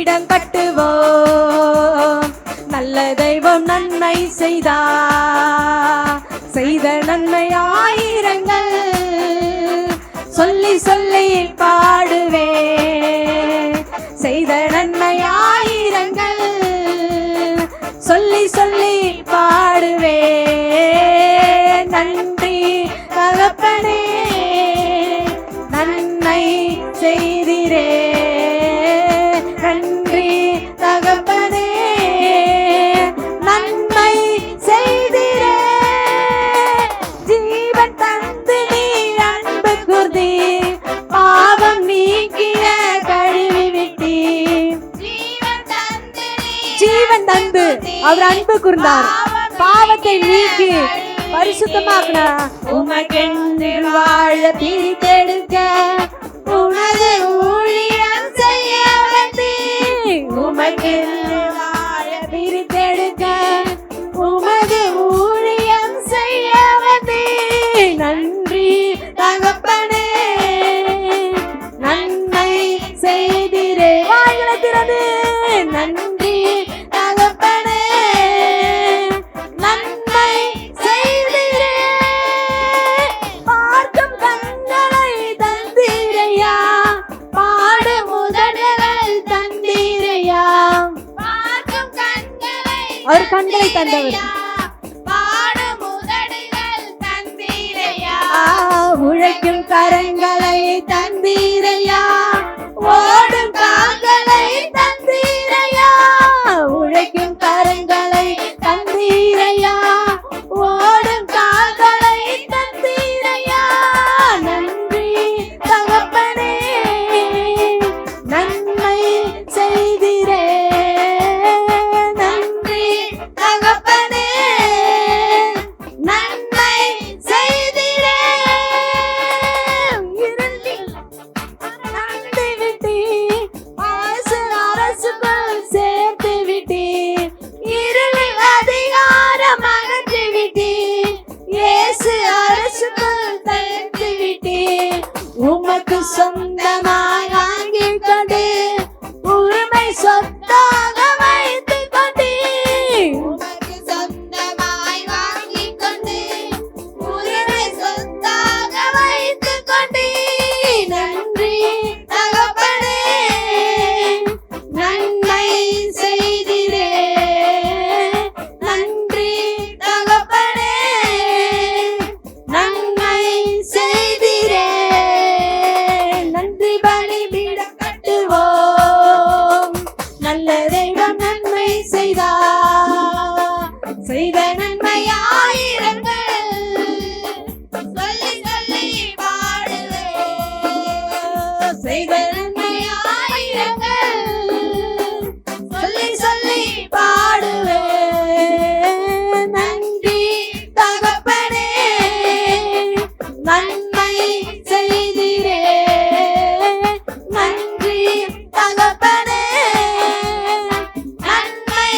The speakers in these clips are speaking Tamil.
நன்றி பீடம் கட்டுவோம். நல்ல தெய்வம் நன்மை செய்தா. செய்த நன்மை ஆயிரங்கள். சொல்லி சொல்லி பாடுவே. செய்த நன்மை ஆயிரங்கள். சொல்லி சொல்லி பாடுவே. நன்றி தகப்பனே நன்மை செய்திரே. அன்பு கூர்ந்தார். பாவத்தை நீக்கி பரிசுத்தமாக்கினார். உமக்கென்று வாழ பிரித்தெடுக்க அவர் கண்களை தந்தவர். உழைக்கும் கரங்களை சொல்லி சொல்லி பாடுவே நன்றி தகப்பனே நன்மை செய்திரே. நன்றி தகப்பனே நன்மை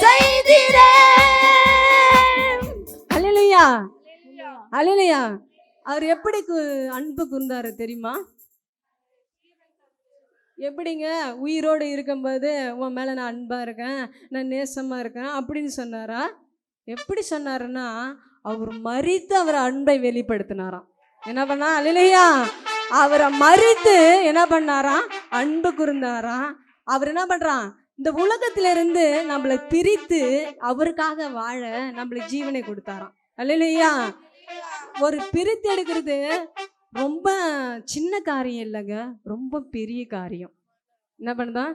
செய்திரே. அல்லேலூயா அல்லேலூயா அவர் எப்படி கு- அன்பு கூர்ந்தாரு தெரியுமா? எப்படிங்க? உயிரோடு இருக்கும்போது உன் மேலே நான் அன்பாக இருக்கேன் நான் நேசமாக இருக்கேன் அப்படின்னு சொன்னாரா? எப்படி சொன்னாருன்னா அவர் மறித்து அவர் அன்பை வெளிப்படுத்தினாராம். என்ன பண்ணா? அல்லையா அவரை மறித்து என்ன பண்ணாராம்? அன்பு கூர்ந்தாராம். அவர் என்ன பண்ணுறான் இந்த உலகத்திலிருந்து நம்மளை பிரித்து அவருக்காக வாழ நம்மளுக்கு ஜீவனை கொடுத்தாராம். அல்லையா ஒரு பிரித்து எடுக்கிறது ரொம்ப சின்ன காரியம் இல்லைங்க. ரொம்ப பெரிய காரியம். என்ன பண்ணுதான்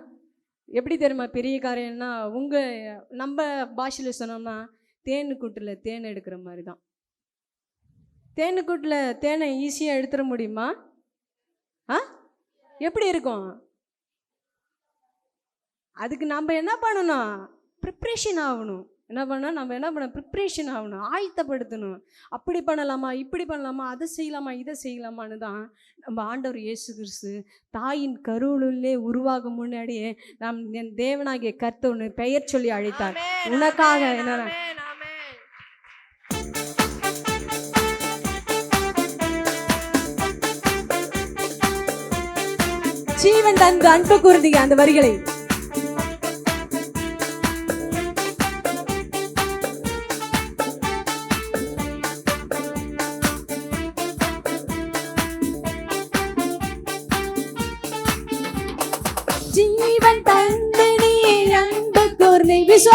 எப்படி தெரியுமா? பெரிய காரியம்னா உங்கள் நம்ம பாஷையில் சொன்னோம்னா தேனுக்கூட்டில் தேன் எடுக்கிற மாதிரி தான் தேனுக்கூட்டில் தேனை ஈஸியாக எடுத்துட முடியுமா? ஆ? எப்படி இருக்கும்? அதுக்கு நம்ம என்ன பண்ணணும்? ப்ரிப்ரேஷன் ஆகணும். என்ன பண்ணால் நம்ம என்ன பண்ண ப்ரிப்ரேஷன் ஆகணும் ஆயத்தப்படுத்தணும். அப்படி பண்ணலாமா இப்படி பண்ணலாமா அதை செய்யலாமா இதை செய்யலாமான்னு தான் நம்ம ஆண்டவர் இயேசு கிறிஸ்து தாயின் கருளுள்ளே உருவாகும் முன்னாடியே நாம் என் தேவனாகிய கர்த்தவனு பெயர் சொல்லி அழைத்தார். உனக்காக என்ன ஜீவன் தந்து அன்பு கூறுதீங்க அந்த வரிகளை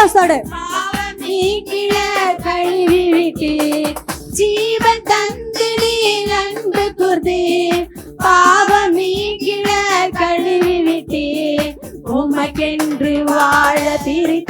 விசுவாசோடு கழுவி விட்டீர் ஜீவன் தந்து நீர் அன்பு குர்தீர் பாவம் நீக்கிழ கழுவி விட்டீர் உமக்கென்று வாழ திரி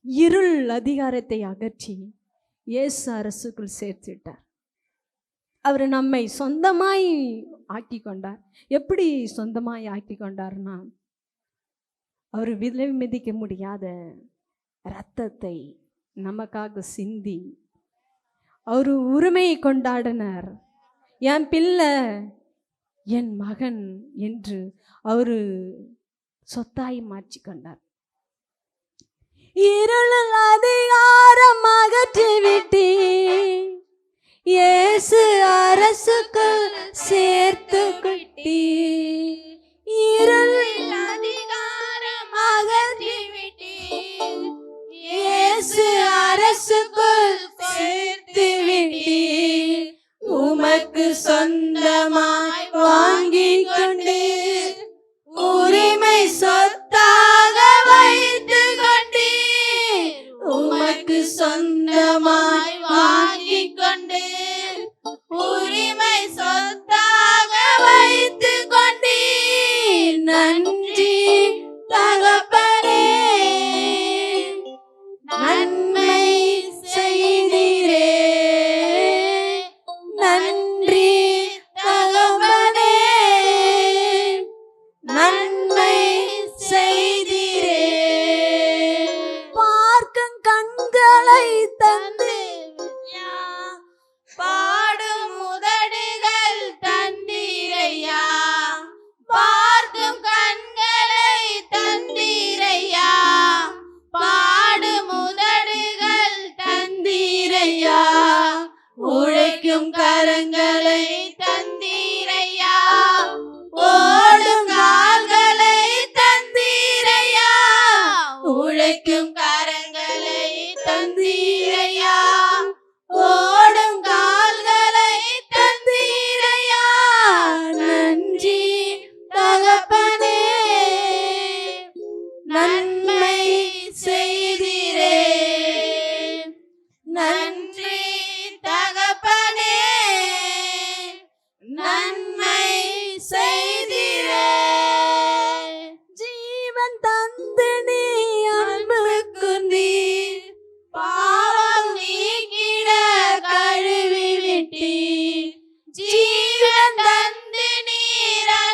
இருள் அதிகாரத்தை அகற்றி இயேசு அரசுக்குள் சேர்த்து விட்டார் அவர் நம்மை சொந்தமாய் ஆக்கி கொண்டார் எப்படி சொந்தமாய் ஆக்கி கொண்டார்னா அவர் விலை மிதிக்க முடியாத ரத்தத்தை நமக்காக சிந்தி அவர் உரிமையை கொண்டாடினார். என் பிள்ளை என் மகன் என்று அவர் சொத்தாய் மாற்றி கொண்டார் இருள் அதிகாரம் அகற்றிவிட்டி இயேசு அரசுக்குள் சேர்த்து குட்டி இருள் அதிகாரம் அகற்றிவிட்டி இயேசு அரசுக்குள் சேர்த்து விட்டி உமக்கு சொந்தமா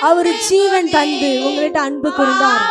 அவர் ஜீவன் தந்து உங்கள்கிட்ட அன்பு கொடுத்தார்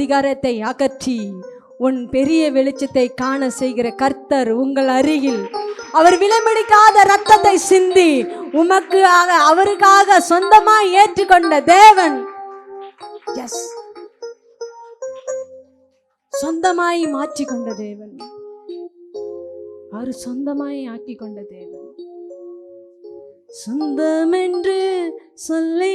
அதிகாரத்தை அகற்றி உன் பெரிய வெளிச்சத்தை காண செய்கிற கர்த்தர் உங்கள் அருகில். அவர் விலமெடுக்காத ரத்தத்தை சிந்தி உமக்கு அவருக்காக சொந்தமாய் ஏற்றுக்கொண்ட தேவன். எஸ் சொந்தமாய் மாற்றிக்கொண்ட தேவன். அவர் சொந்தமாய் ஆக்கி கொண்ட தேவன். சொந்தம் என்று சொல்லை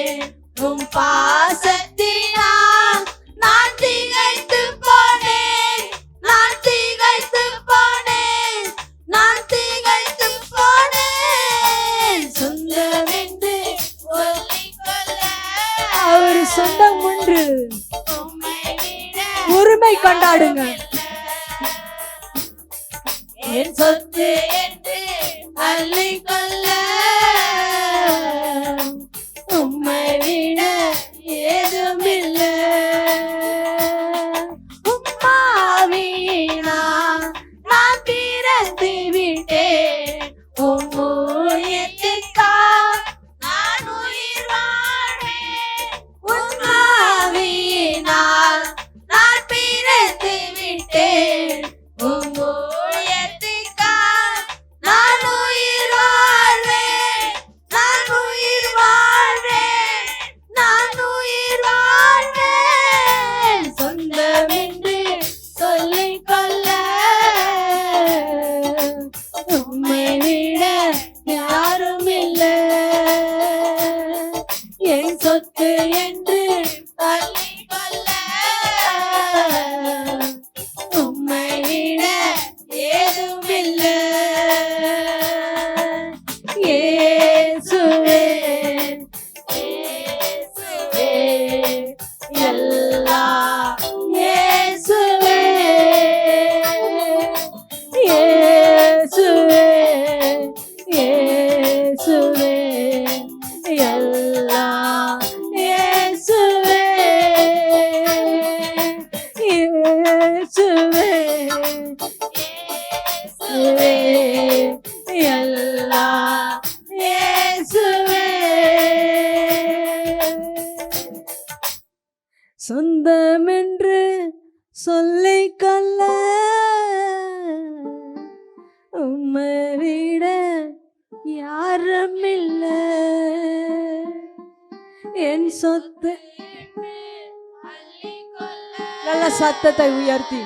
சத்தத்தை உயர்த்தி.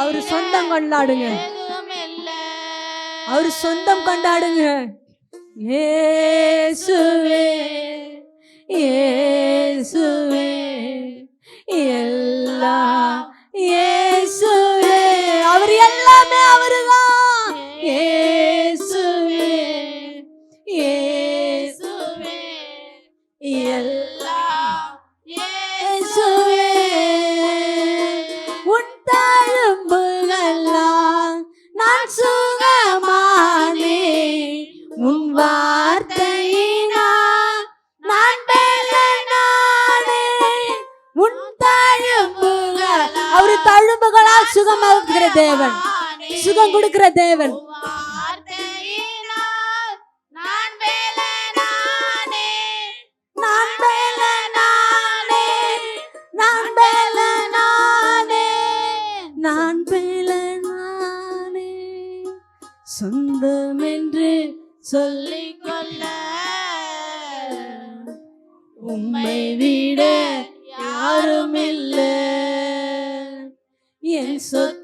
அவர் சொந்தம் கொண்டாடுங்க. அவர் சொந்தம் கொண்டாடுங்க. ஏசுவே ஏசுவே எல்லா ஏ பெலனானே நான் பெலனானே சொந்தம் என்று சொல்லிக் கொள்ள உம்மை விட யாரும் இல்ல என் சொத்து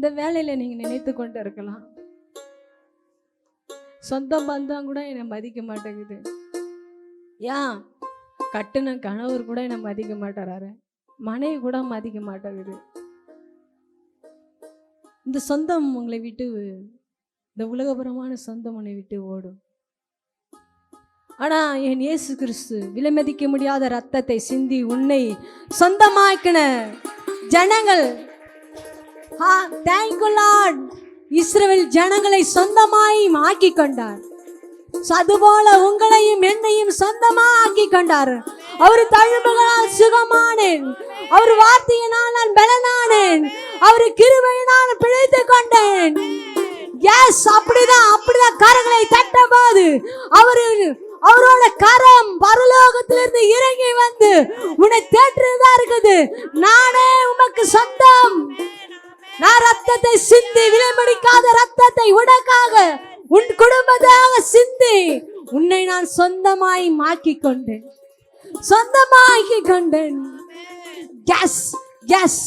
இந்த வேலையில நீங்க நினைத்து கொண்டு இருக்கலாம் சொந்த பந்தம் கூட என்னை மதிக்க மாட்டேங்குது. ஏன் கட்டுன கணவர் கூட என்னை மதிக்க மாட்டாரு மனைவி கூட மதிக்க மாட்டேங்குது. இந்த சொந்தம் உங்களை விட்டு இந்த உலகபுரமான சொந்தம் உன்னை விட்டு ஓடும். ஆனா என் இயேசு கிறிஸ்து விலைமதிக்க முடியாத ரத்தத்தை சிந்தி உன்னை சொந்தமாக்கின ஜனங்கள் தேங்க்யூ லார்ட் இஸ்ரேல் ஜனங்களை சொந்தமாய் ஆக்கி கொண்டார் அதுபோல உங்களையும் என்னையும் சொந்தமா ஆக்கி கொண்டார் அவர் தழும்புகளால் சுகமானேன். அவர் வார்த்தையினால் நான் பலனானேன். அவர் கிருபையினால் பிழைத்து கொண்டேன் எஸ் அப்படிதான் அப்படிதான் கரங்களை தட்ட போது அவரு அவரோட கரம் பரலோகத்திலிருந்து இறங்கி வந்து உன்னை தேற்றுதான் இருக்குது? நானே உமக்கு சொந்தம். நான் ரத்தத்தை சிந்தி விலைமடிக்காத ரத்தத்தை உனக்காக உன் குடும்பத்தாக சிந்தி உன்னை நான் சொந்தமாய் மாக்கி கொண்டேன். சொந்தமாக்கி கொண்டேன். எஸ் எஸ்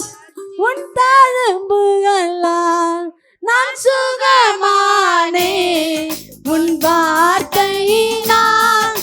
உன் தழும்புகளால் நான் சுகமானே உன் வார்த்தை நான்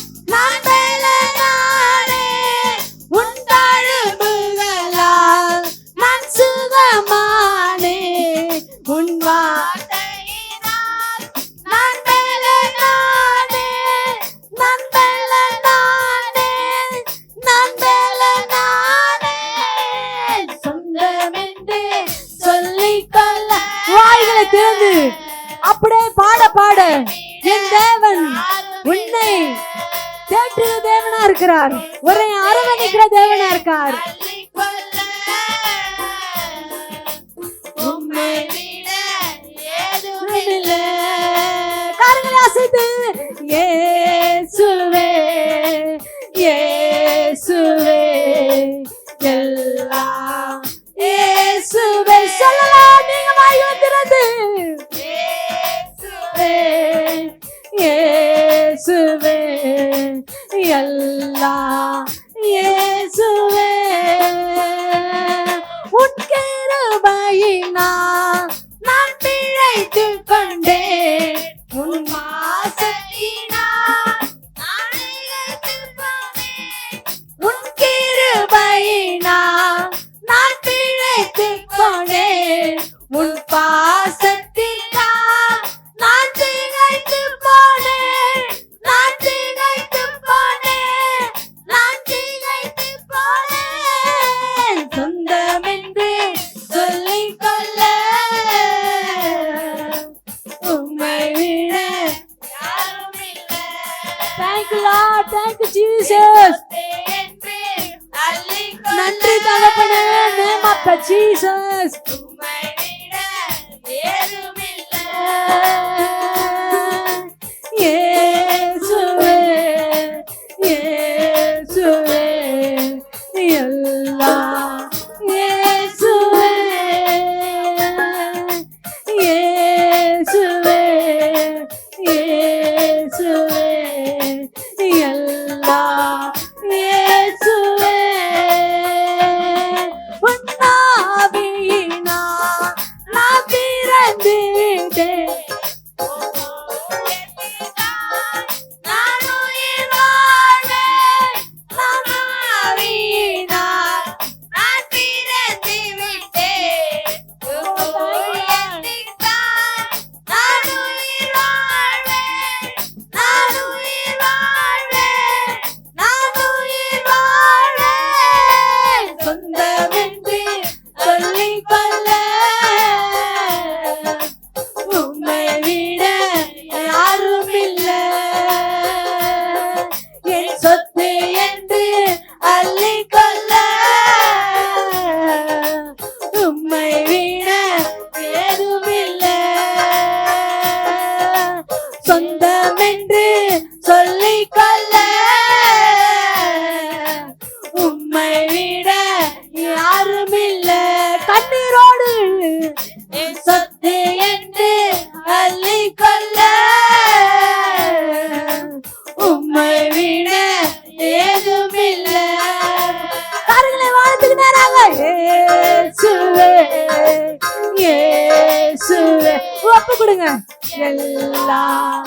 உமக்கு ஜீசஸ் நன்றி தகப்பனே நேம் ஆஃப் ஜீசஸ் கொடுங்க எல்லாம்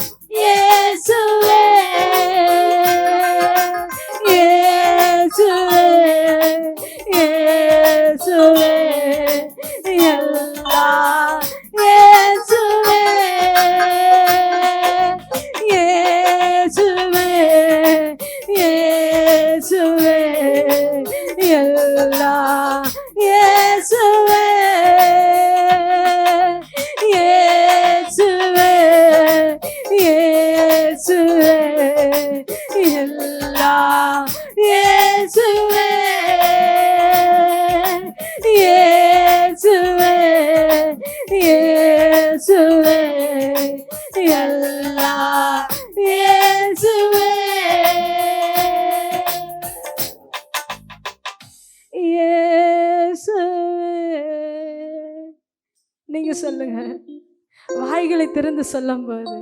இயேசுவே எல்லாம் இயேசுவே. இயேசுவே. நீங்க சொல்லுங்க. வாய்களை திறந்து சொல்லும் போது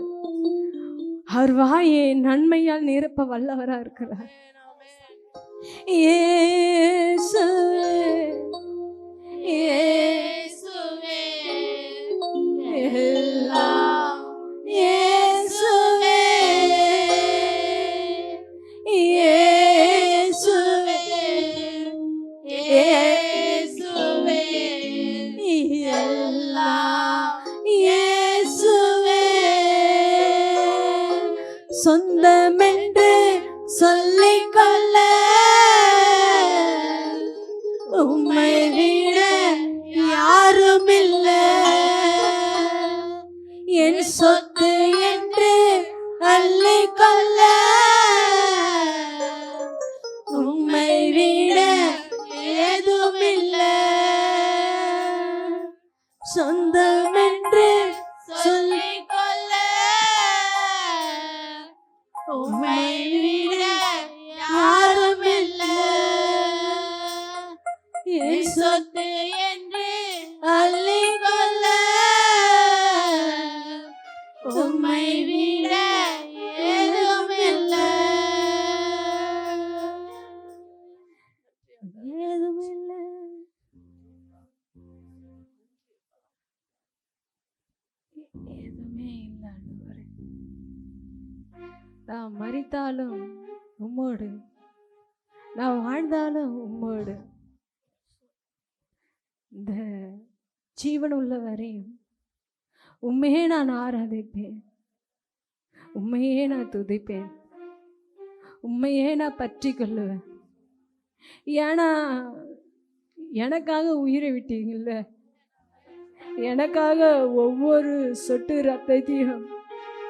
அவர் வாயை நன்மையால் நிரப்ப வல்லவரா இருக்கிறார். இயேசுவே இயேசுவே எல்லாம் இயேசுவே ஆண்டவரே நான் மறித்தாலும் உம்மோடு நான் வாழ்ந்தாலும் உம்மோடு. இந்த ஜீவன் உள்ள வரையும் உண்மையே நான் ஆராதிப்பேன். உண்மையே நான் துதிப்பேன். உண்மையே நான் பற்றி கொள்ளுவேன். ஏன்னா எனக்காக உயிரை விட்டீங்கல்ல? எனக்காக ஒவ்வொரு சொட்டு ரத்தத்தையும்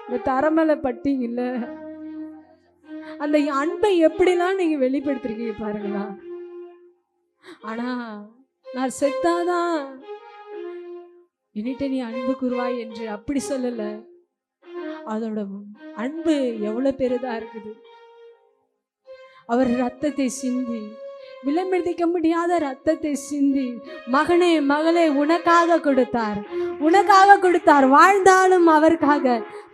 இந்த தரமலை பட்டிங்கல்ல அந்த அன்பை எப்படிலாம் நீங்க வெளிப்படுத்திருக்கீங்க பாருங்களா? ஆனா நான் செத்தாதான் என்னிட்ட நீ அன்பு குருவாய் என்று அப்படி சொல்லல. அதோட அன்பு எவ்வளவு பெரிதா இருக்குது? அவர் ரத்தத்தை சிந்தி விலமெடுக்க முடியாத ரத்தத்தை சிந்தி மகனே மகளே உனக்காக கொடுத்தார். உனக்காக கொடுத்தார். வாழ்ந்தாலும் அவருக்காக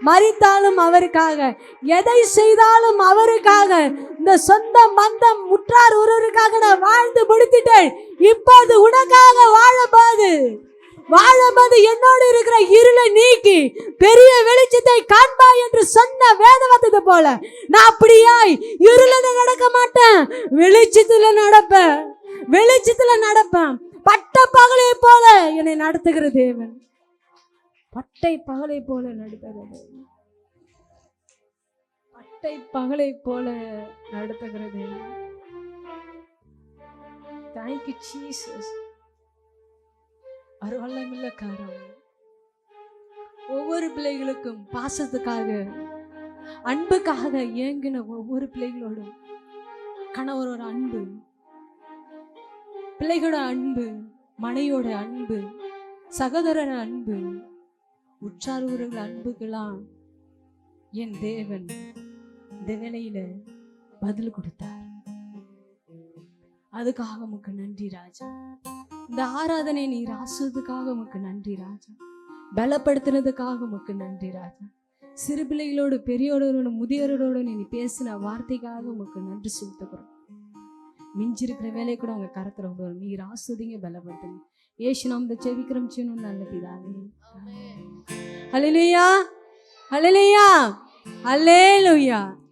மறித்தாலும் அவருக்காக எதை செய்தாலும் அவருக்காக இந்த சொந்த மந்தம் முற்றார் ஒருவருக்காக நான் வாழ்ந்து முடித்துட்டேன். இப்போது உனக்காக வாழப்பாது வாழும்போது என்னோடு இருக்கிற இருளை நீக்கி பெரிய வெளிச்சத்தை காண்பா என்று சொன்ன வேதவத்தது போல நான் அப்படியாய் இருளன நடக்க மாட்டேன். வெளிச்சத்துல நடப்பேன். வெளிச்சத்துல நடப்பேன். பட்ட பகலை போல என்னை நடத்துகிற தேவன். பட்டை பகலை போல நடத்துகிற தேவன். பட்டை பகலை போல நடத்துகிற தேவன். தேங்க்யூ ஜீசஸ் அருவல்லமில்ல காரம் ஒவ்வொரு பிள்ளைகளுக்கும் பாசத்துக்காக அன்புக்காக ஏங்கின ஒவ்வொரு பிள்ளைகளோடும் கணவரோட அன்பு பிள்ளைகளோட அன்பு மனையோட அன்பு சகோதரர அன்பு உற்றார் உறவுகள் அன்புக்கெல்லாம் என் தேவன் இந்த வேலையில பதில் கொடுத்தார். அதுக்காக உமக்கு நன்றி ராஜா. இந்த ஆராதனை நீர் ஆசுவதுக்காக உமக்கு நன்றி ராஜா. பலப்படுத்தினதுக்காக உமக்கு நன்றி ராஜா. சிறு பிள்ளைகளோடு பெரியோரோடு முதியோரோடு நீ பேசின வார்த்தைக்காக உமக்கு நன்றி செலுத்துகிறோம். மிஞ்சிருக்கிற வேலையை கூட உங்க கரத்துல விடுவோம். நீர் ஆஸ்வதிங்க பலப்படுத்துங்க ஏசு நாம் இந்த செவிக்கிறோம் செய்யணும் நல்ல பிதாவே. ஹalleluya ஹalleluya ஹalleluya.